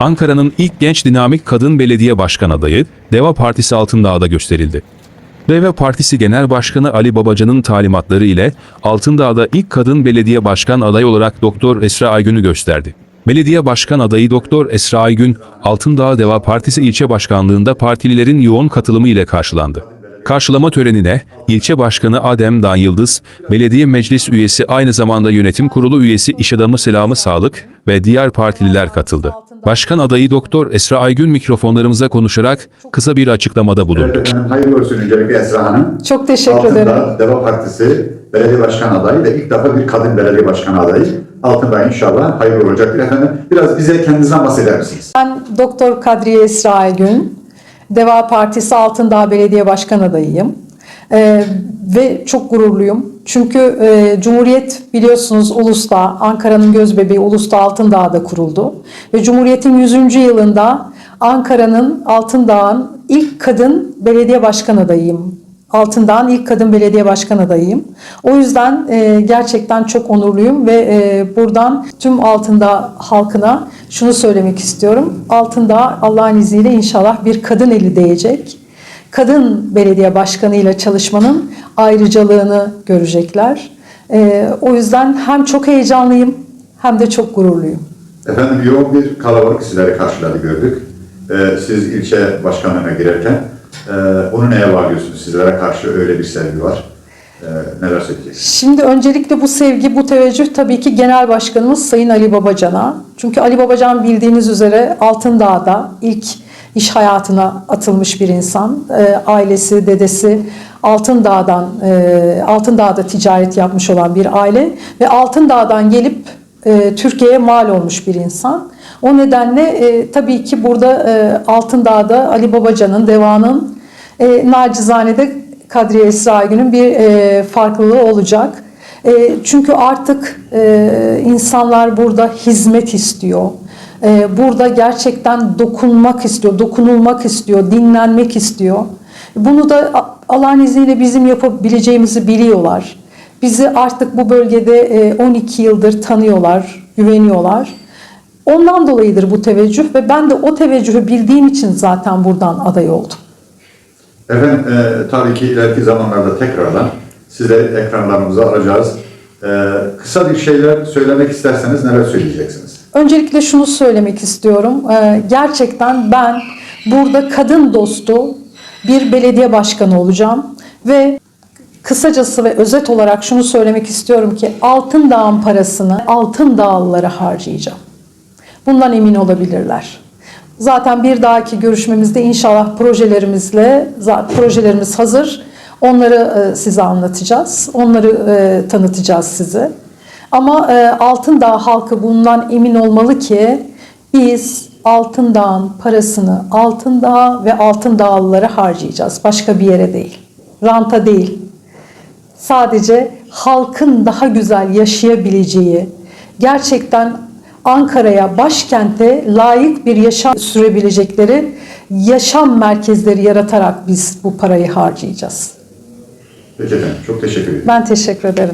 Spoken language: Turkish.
Ankara'nın ilk genç dinamik kadın belediye başkan adayı Deva Partisi Altındağ'da gösterildi. Deva Partisi Genel Başkanı Ali Babacan'ın talimatları ile Altındağ'da ilk kadın belediye başkan adayı olarak Doktor Esra Aygün'ü gösterdi. Belediye başkan adayı Doktor Esra Aygün, Altındağ Deva Partisi ilçe başkanlığında partililerin yoğun katılımı ile karşılandı. Karşılama törenine ilçe başkanı Adem Dan Yıldız, belediye meclis üyesi aynı zamanda yönetim kurulu üyesi iş adamı Selamı Sağlık ve diğer partililer katıldı. Başkan adayı Doktor Esra Aygün mikrofonlarımıza konuşarak kısa bir açıklamada bulundu. Evet efendim, hayırlı olsun öncelikle Esra Hanım. Çok teşekkür Altındağ ederim. Deva Partisi belediye başkan adayı ve ilk defa bir kadın belediye başkan adayı. Altındağ inşallah hayırlı olacaktır efendim. Biraz bize kendinizden bahseder misiniz? Ben Doktor Kadriye Esra Aygün, Deva Partisi Altındağ Belediye Başkan adayıyım. Ee, ve çok gururluyum. Çünkü e, Cumhuriyet biliyorsunuz Ulus'ta, Ankara'nın gözbebeği Ulus'ta Altındağ'da kuruldu. Ve Cumhuriyet'in 100. yılında Ankara'nın Altındağ'ın ilk kadın belediye başkan adayıyım. Altındağ'ın ilk kadın belediye başkan adayıyım. O yüzden e, gerçekten çok onurluyum ve e, buradan tüm Altındağ halkına şunu söylemek istiyorum. Altındağ Allah'ın izniyle inşallah bir kadın eli değecek. Kadın belediye başkanıyla çalışmanın ayrıcalığını görecekler. E, o yüzden hem çok heyecanlıyım hem de çok gururluyum. Efendim yoğun bir kalabalık sizleri karşıladı gördük. Ee, siz ilçe başkanlığına girerken e, onu neye bağlıyorsunuz? Sizlere karşı öyle bir sevgi var. Ee, neler söyleyeceksiniz? Şimdi öncelikle bu sevgi, bu teveccüh tabii ki Genel Başkanımız Sayın Ali Babacan'a. Çünkü Ali Babacan bildiğiniz üzere Altındağ'da ilk iş hayatına atılmış bir insan. Ee, ailesi, dedesi Altındağ'dan, e, Altındağ'da ticaret yapmış olan bir aile ve Altındağ'dan gelip e, Türkiye'ye mal olmuş bir insan. O nedenle e, tabii ki burada e, Altındağ'da Ali Babacan'ın, Deva'nın e, nacizanede Kadriye Esra Aygün'ün bir e, farklılığı olacak. E, çünkü artık e, insanlar burada hizmet istiyor. E, burada gerçekten dokunmak istiyor, dokunulmak istiyor, dinlenmek istiyor. Bunu da Allah'ın izniyle bizim yapabileceğimizi biliyorlar. Bizi artık bu bölgede e, 12 yıldır tanıyorlar, güveniyorlar. Ondan dolayıdır bu teveccüh ve ben de o teveccühü bildiğim için zaten buradan aday oldum. Efendim e, tabii ki ileriki zamanlarda tekrardan sizleri ekranlarımıza alacağız. E, kısa bir şeyler söylemek isterseniz neler söyleyeceksiniz? Öncelikle şunu söylemek istiyorum. Ee, Gerçekten ben burada kadın dostu bir belediye başkanı olacağım ve kısacası ve özet olarak şunu söylemek istiyorum ki Altın Dağ'ın parasını Altın Dağlılara harcayacağım. Bundan emin olabilirler. Zaten bir dahaki görüşmemizde inşallah projelerimizle projelerimiz hazır. Onları e, size anlatacağız. Onları e, tanıtacağız size. Ama e, Altındağ halkı bundan emin olmalı ki biz Altındağ'ın parasını Altındağ ve Altındağlılara harcayacağız. Başka bir yere değil. Ranta değil. Sadece halkın daha güzel yaşayabileceği, gerçekten Ankara'ya, başkente layık bir yaşam sürebilecekleri yaşam merkezleri yaratarak biz bu parayı harcayacağız. Peki efendim çok teşekkür ederim. Ben teşekkür ederim.